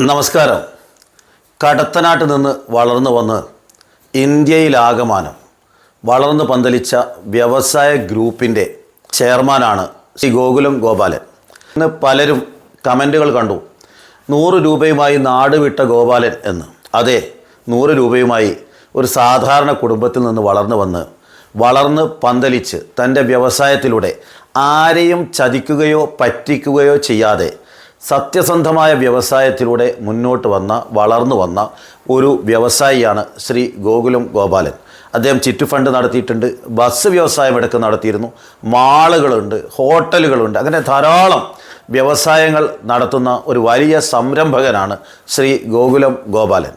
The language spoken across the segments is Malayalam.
നമസ്കാരം. കടത്തനാട്ട് നിന്ന് വളർന്നു വന്ന് ഇന്ത്യയിലാകമാനം വളർന്നു പന്തലിച്ച വ്യവസായ ഗ്രൂപ്പിന്റെ ചെയർമാനാണ് ശ്രീ ഗോകുലം ഗോപാലൻ. ഇന്ന് പലരും കമന്റുകൾ കണ്ടു. നൂറ് രൂപയുമായി നാട് വിട്ട ഗോപാലൻ എന്ന്. അതെ നൂറ് രൂപയുമായി ഒരു സാധാരണ കുടുംബത്തിൽ നിന്ന് വളർന്നു വന്ന് വളർന്ന് പന്തലിച്ച് തന്റെ വ്യവസായത്തിലൂടെ ആരെയും ചതിക്കുകയോ പറ്റിക്കുകയോ ചെയ്യാതെ സത്യസന്ധമായ വ്യവസായത്തിലൂടെ മുന്നോട്ട് വന്ന വളർന്നു വന്ന ഒരു വ്യവസായിയാണ് ശ്രീ ഗോകുലം ഗോപാലൻ. അദ്ദേഹം ചിറ്റ് ഫണ്ട് നടത്തിയിട്ടുണ്ട് ബസ് വ്യവസായം എടുക്കുക നടത്തിയിരുന്നു മാളുകളുണ്ട് ഹോട്ടലുകളുണ്ട് അങ്ങനെ ധാരാളം വ്യവസായങ്ങൾ നടത്തുന്ന ഒരു വലിയ സംരംഭകനാണ് ശ്രീ ഗോകുലം ഗോപാലൻ.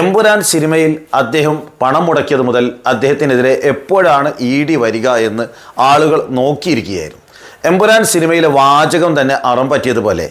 എമ്പുരാൻ സിനിമയിൽ അദ്ദേഹം പണം മുടക്കിയത് മുതൽ അദ്ദേഹത്തിനെതിരെ എപ്പോഴാണ് ഇ ഡി വരിക എന്ന് ആളുകൾ നോക്കിയിരിക്കുകയായിരുന്നു. എമ്പുരാൻ സിനിമയിലെ വാചകം തന്നെ അറം പറ്റിയതുപോലെ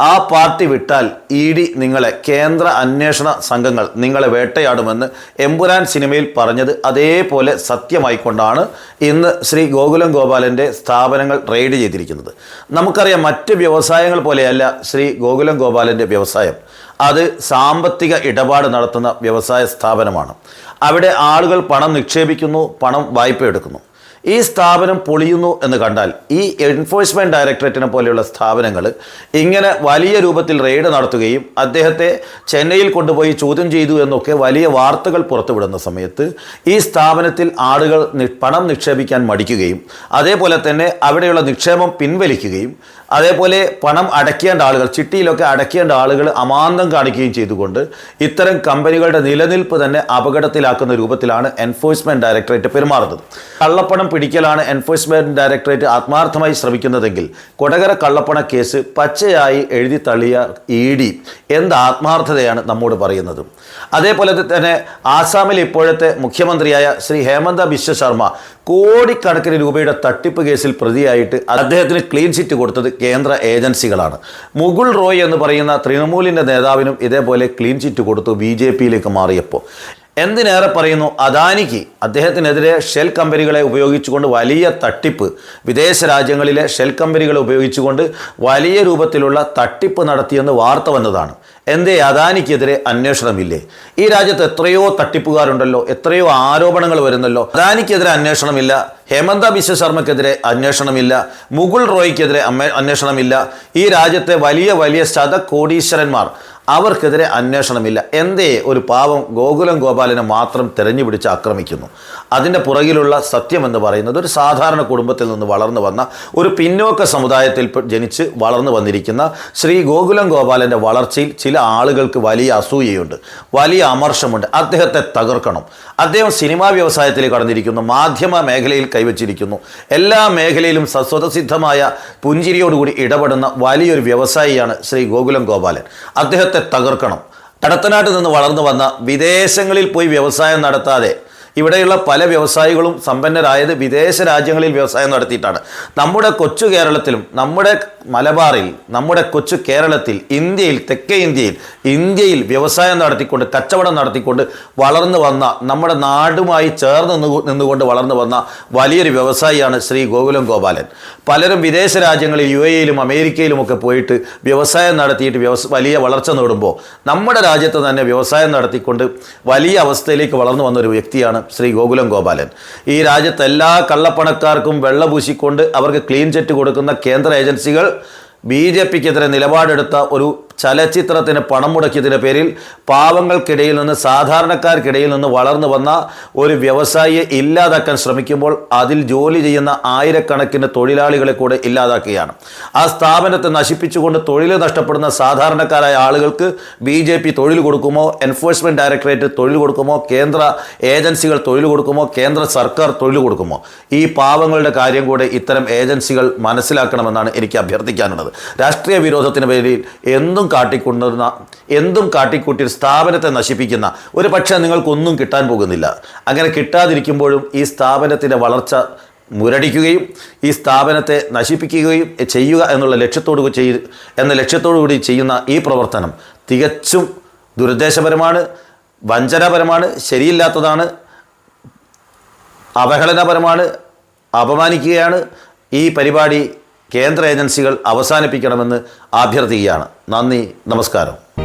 ആ പാർട്ടി വിട്ടാൽ ഇ ഡി നിങ്ങളെ കേന്ദ്ര അന്വേഷണ സംഘങ്ങൾ നിങ്ങളെ വേട്ടയാടുമെന്ന് എമ്പുരാൻ സിനിമയിൽ പറഞ്ഞത് അതേപോലെ സത്യമായിക്കൊണ്ടാണ് ഇന്ന് ശ്രീ ഗോകുലം ഗോപാലന്റെ സ്ഥാപനങ്ങൾ റെയ്ഡ് ചെയ്തിരിക്കുന്നത്. നമുക്കറിയാം മറ്റ് വ്യവസായങ്ങൾ പോലെയല്ല ശ്രീ ഗോകുലം ഗോപാലന്റെ വ്യവസായം. അത് സാമ്പത്തിക ഇടപാട് നടത്തുന്ന വ്യവസായ സ്ഥാപനമാണ്. അവിടെ ആളുകൾ പണം നിക്ഷേപിക്കുന്നു പണം വായ്പ എടുക്കുന്നു ഈ സ്ഥാപനം പൊളിയുന്നു എന്ന് കണ്ടാൽ ഈ എൻഫോഴ്സ്മെന്റ് ഡയറക്ടറേറ്റിനെ പോലെയുള്ള സ്ഥാപനങ്ങൾ ഇങ്ങനെ വലിയ രൂപത്തിൽ റെയ്ഡ് നടത്തുകയും അദ്ദേഹത്തെ ചെന്നൈയിൽ കൊണ്ടുപോയി ചോദ്യം ചെയ്തു എന്നൊക്കെ വലിയ വാർത്തകൾ പുറത്തുവിടുന്ന സമയത്ത് ഈ സ്ഥാപനത്തിൽ ആളുകൾ പണം നിക്ഷേപിക്കാൻ മടിക്കുകയും അതേപോലെ തന്നെ അവിടെയുള്ള നിക്ഷേപം പിൻവലിക്കുകയും അതേപോലെ പണം അടയ്ക്കേണ്ട ആളുകൾ ചിട്ടിയിലൊക്കെ അടയ്ക്കേണ്ട ആളുകൾ അമാന്തം കാണിക്കുകയും ചെയ്തുകൊണ്ട് ഇത്തരം കമ്പനികളുടെ നിലനിൽപ്പ് തന്നെ അപകടത്തിലാക്കുന്ന രൂപത്തിലാണ് എൻഫോഴ്സ്മെന്റ് ഡയറക്ടറേറ്റ് പെരുമാറുന്നത്. കള്ളപ്പണം പിടിക്കലാണ് എൻഫോഴ്സ്മെന്റ് ഡയറക്ടറേറ്റ് ആത്മാർത്ഥമായി ശ്രമിക്കുന്നതെങ്കിൽ കൊടകര കള്ളപ്പണ കേസ് പച്ചയായി എഴുതി തള്ളിയ ഇ ഡി എന്ത് ആത്മാർത്ഥതയാണ് നമ്മോട് പറയുന്നത്? അതേപോലെ തന്നെ ആസാമിൽ ഇപ്പോഴത്തെ മുഖ്യമന്ത്രിയായ ശ്രീ ഹേമന്ത ബിശ്വ ശർമ്മ കോടിക്കണക്കിന് രൂപയുടെ തട്ടിപ്പ് കേസിൽ പ്രതിയായിട്ട് അദ്ദേഹത്തിന് ക്ലീൻ ചിറ്റ് കൊടുത്തത് കേന്ദ്ര ഏജൻസികളാണ്. മുകുൾ റോയ് എന്ന് പറയുന്ന തൃണമൂലിന്റെ നേതാവിനും ഇതേപോലെ ക്ലീൻ ചിറ്റ് കൊടുത്തു ബി ജെ പിയിലേക്ക് മാറിയപ്പോൾ. എന്തിനേറെ പറയുന്നു? അദാനിക്ക് അദ്ദേഹത്തിനെതിരെ ഷെൽ കമ്പനികളെ ഉപയോഗിച്ചുകൊണ്ട് വലിയ തട്ടിപ്പ് വിദേശ രാജ്യങ്ങളിലെ ഷെൽ കമ്പനികളെ ഉപയോഗിച്ചുകൊണ്ട് വലിയ രൂപത്തിലുള്ള തട്ടിപ്പ് നടത്തിയെന്ന് വാർത്ത വന്നതാണ്. എന്തേ അദാനിക്കെതിരെ അന്വേഷണമില്ലേ? ഈ രാജ്യത്ത് എത്രയോ തട്ടിപ്പുകാരുണ്ടല്ലോ എത്രയോ ആരോപണങ്ങൾ വരുന്നല്ലോ. അദാനിക്കെതിരെ അന്വേഷണമില്ല ഹേമന്ത ബിശ്വ ശർമ്മക്കെതിരെ അന്വേഷണമില്ല മുകുൾ റോയ്ക്കെതിരെ അന്വേഷണമില്ല. ഈ രാജ്യത്തെ വലിയ വലിയ ശതകോടീശ്വരന്മാർ അവർക്കെതിരെ അന്വേഷണമില്ല. എന്തേ? ഒരു പാവം ഗോകുലം ഗോപാലനെ മാത്രം തെരഞ്ഞുപിടിച്ച് ആക്രമിക്കുന്നു. അതിന്റെ പുറകിലുള്ള സത്യമെന്ന് പറയുന്നത് ഒരു സാധാരണ കുടുംബത്തിൽ നിന്ന് വളർന്നു വന്ന ഒരു പിന്നോക്ക സമുദായത്തിൽ ജനിച്ച് വളർന്നു വന്നിരിക്കുന്ന ശ്രീ ഗോകുലം ഗോപാലന്റെ വളർച്ചയിൽ ചില ആളുകൾക്ക് വലിയ അസൂയയുണ്ട് വലിയ അമർഷമുണ്ട്. അദ്ദേഹത്തെ തകർക്കണം. അദ്ദേഹം സിനിമാ വ്യവസായത്തിൽ കടന്നിരിക്കുന്നു മാധ്യമ മേഖലയിൽ കൈവച്ചിരിക്കുന്നു. എല്ലാ മേഖലയിലും സസ്വതസിദ്ധമായ സ്വതസിദ്ധമായ പുഞ്ചിരിയോടുകൂടി ഇടപെടുന്ന വലിയൊരു വ്യവസായിയാണ് ശ്രീ ഗോകുലം ഗോപാലൻ. അദ്ദേഹത്തെ തകർക്കണം. കടത്തനാട്ട് നിന്ന് വളർന്നു വന്ന വിദേശങ്ങളിൽ പോയി വ്യവസായം നടത്താതെ ഇവിടെയുള്ള പല വ്യവസായികളും സമ്പന്നരായത് വിദേശ രാജ്യങ്ങളിൽ വ്യവസായം നടത്തിയിട്ടാണ്. നമ്മുടെ കൊച്ചു കേരളത്തിലും നമ്മുടെ മലബാറിൽ നമ്മുടെ കൊച്ചു കേരളത്തിൽ ഇന്ത്യയിൽ തെക്കേ ഇന്ത്യയിൽ ഇന്ത്യയിൽ വ്യവസായം നടത്തിക്കൊണ്ട് കച്ചവടം നടത്തിക്കൊണ്ട് വളർന്നു വന്ന നമ്മുടെ നാടുമായി ചേർന്ന് നിന്നു നിന്നുകൊണ്ട് വളർന്നു വന്ന വലിയൊരു വ്യവസായിയാണ് ശ്രീ ഗോകുലം ഗോപാലൻ. പലരും വിദേശ രാജ്യങ്ങളിൽ യു എയിലും അമേരിക്കയിലും ഒക്കെ പോയിട്ട് വ്യവസായം നടത്തിയിട്ട് വ്യവസ വലിയ വളർച്ച നേടുമ്പോൾ നമ്മുടെ രാജ്യത്ത് തന്നെ വ്യവസായം നടത്തിക്കൊണ്ട് വലിയ അവസ്ഥയിലേക്ക് വളർന്നു വന്ന ഒരു വ്യക്തിയാണ് ശ്രീ ഗോകുലം ഗോപാലൻ. ഈ രാജ്യത്ത് എല്ലാ കള്ളപ്പണക്കാർക്കും വെള്ള പൂശിക്കൊണ്ട് അവർക്ക് ക്ലീൻ ചെറ്റ് കൊടുക്കുന്ന കേന്ദ്ര ഏജൻസികൾ ബി ജെ പിക്കെതിരെ നിലപാടെടുത്ത ഒരു ചലച്ചിത്രത്തിന് പണം മുടക്കിയതിന്റെ പേരിൽ പാവങ്ങൾക്കിടയിൽ നിന്ന് സാധാരണക്കാർക്കിടയിൽ നിന്ന് വളർന്നു വന്ന ഒരു വ്യവസായിയെ ഇല്ലാതാക്കാൻ ശ്രമിക്കുമ്പോൾ അതിൽ ജോലി ചെയ്യുന്ന ആയിരക്കണക്കിന് തൊഴിലാളികളെ കൂടെ ഇല്ലാതാക്കുകയാണ്. ആ സ്ഥാപനത്തെ നശിപ്പിച്ചുകൊണ്ട് തൊഴിൽ നഷ്ടപ്പെടുന്ന സാധാരണക്കാരായ ആളുകൾക്ക് ബി ജെ പി തൊഴിൽ കൊടുക്കുമോ? എൻഫോഴ്സ്മെന്റ് ഡയറക്ടറേറ്റ് തൊഴിൽ കൊടുക്കുമോ? കേന്ദ്ര ഏജൻസികൾ തൊഴിൽ കൊടുക്കുമോ? കേന്ദ്ര സർക്കാർ തൊഴിൽ കൊടുക്കുമോ? ഈ പാവങ്ങളുടെ കാര്യം കൂടെ ഇത്തരം ഏജൻസികൾ മനസ്സിലാക്കണമെന്നാണ് എനിക്ക് അഭ്യർത്ഥിക്കാനുള്ളത്. രാഷ്ട്രീയ വിരോധത്തിന് പേരിൽ എന്തും കാട്ടിക്കൊണ്ടുവരുന്ന എന്തും കാട്ടിക്കൂട്ടി ഒരു സ്ഥാപനത്തെ നശിപ്പിക്കുന്ന ഒരു പക്ഷേ നിങ്ങൾക്കൊന്നും കിട്ടാൻ പോകുന്നില്ല. അങ്ങനെ കിട്ടാതിരിക്കുമ്പോഴും ഈ സ്ഥാപനത്തിന്റെ വളർച്ച മുരടിക്കുകയും ഈ സ്ഥാപനത്തെ നശിപ്പിക്കുകയും ചെയ്യുക എന്നുള്ള ലക്ഷ്യത്തോടു ചെയ് എന്ന ലക്ഷ്യത്തോടു കൂടി ചെയ്യുന്ന ഈ പ്രവർത്തനം തികച്ചും ദുരുദ്ദേശപരമാണ് വഞ്ചനാപരമാണ് ശരിയില്ലാത്തതാണ് അവഹേളനപരമാണ് അപമാനിക്കുകയാണ്. ഈ പരിപാടി കേന്ദ്ര ഏജൻസികൾ അവസാനിപ്പിക്കണമെന്ന് അഭ്യർത്ഥിക്കുകയാണ്. നന്ദി നമസ്കാരം.